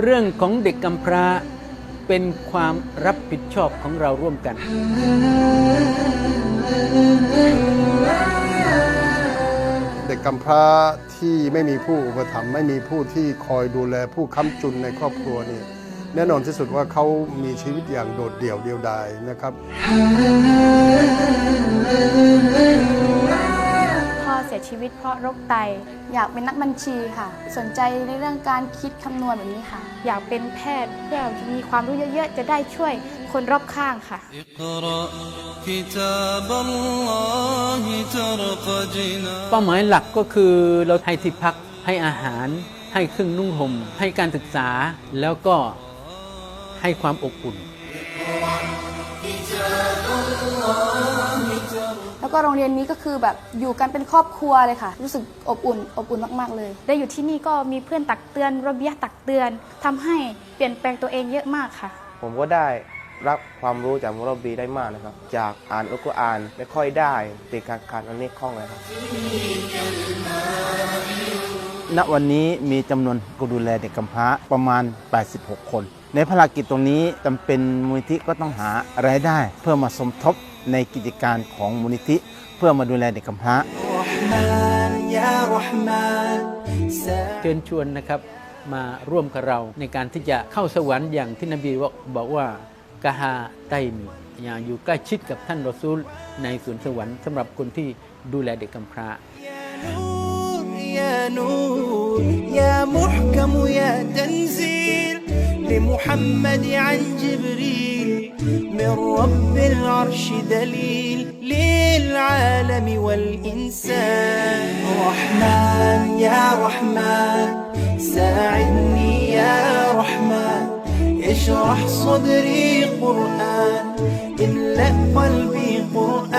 เรื่องของเด็กกำพร้าเป็นความรับผิดชอบของเราร่วมกัน เด็กกำพร้าที่ไม่มีผู้อุปถัมภ์ไม่มีผู้ที่คอยดูแลผู้ค้ำจุนในครอบครัวนี่แน่นอนที่สุดว่าเขามีชีวิตอย่างโดดเดี่ยวเดียวดายนะครับีวิตเพราะโรคไต อยากเป็นนักบัญชีค่ะ สนใจในเรื่องการคิดคำนวณแบบนี้ค่ะ อยากเป็นแพทย์เพื่อมีความรู้เยอะๆ จะได้ช่วยคนรอบข้างค่ะ เป้าหมายหลักก็คือเราให้ที่พักให้อาหาร ให้เครื่องนุ่งห่มให้การศึกษาแล้วก็ให้ความอบอุ่น Oh ก็โรงเรียนนี้ก็คือแบบอยู่กันเป็นครอบครัวเลยค่ะ รู้สึกอบอุ่นอบอุ่นมากๆเลย ได้อยู่ที่นี่ก็มีเพื่อนตักเตือนระเบียบตักเตือนทำให้เปลี่ยนแปลงตัวเองเยอะมากค่ะ ผมก็ได้รับความรู้จากมุรบบีได้มากนะครับ จากอ่านอัลกุรอานไม่ค่อยได้ติดการการอันนี้คล่องเลยครับณวันนี้มีจำนวนผู้ดูแลเด็กกำพร้าประมาณ 86 คน ในภารกิจตรงนี้จำเป็นมูลนิธิก็ต้องหารายได้ เพื่อมาสมทบ ในกิจการของมูลนิธิ เพื่อมาดูแลเด็กกำพร้า رحمن يا رحمن เชิญชวนนะครับมาร่วมกับเราในการที่จะเข้าสวรรค์อย่างที่นบีบอกบอกว่ากาฮาไตมีอย่างอยู่ใกล้ชิดกับท่านรอซูลในสวนสวรรค์สำหรับคนที่ดูแลเด็กกำพร้า نور يا نور يا محكم يا تنزيل لمحمد عن جبريل من رب العرش دليل للعالم والإنسان. رحمن يا رحمن ساعدني يا رحمن. اشرح صدري قرآن املأ قلبي قرآن.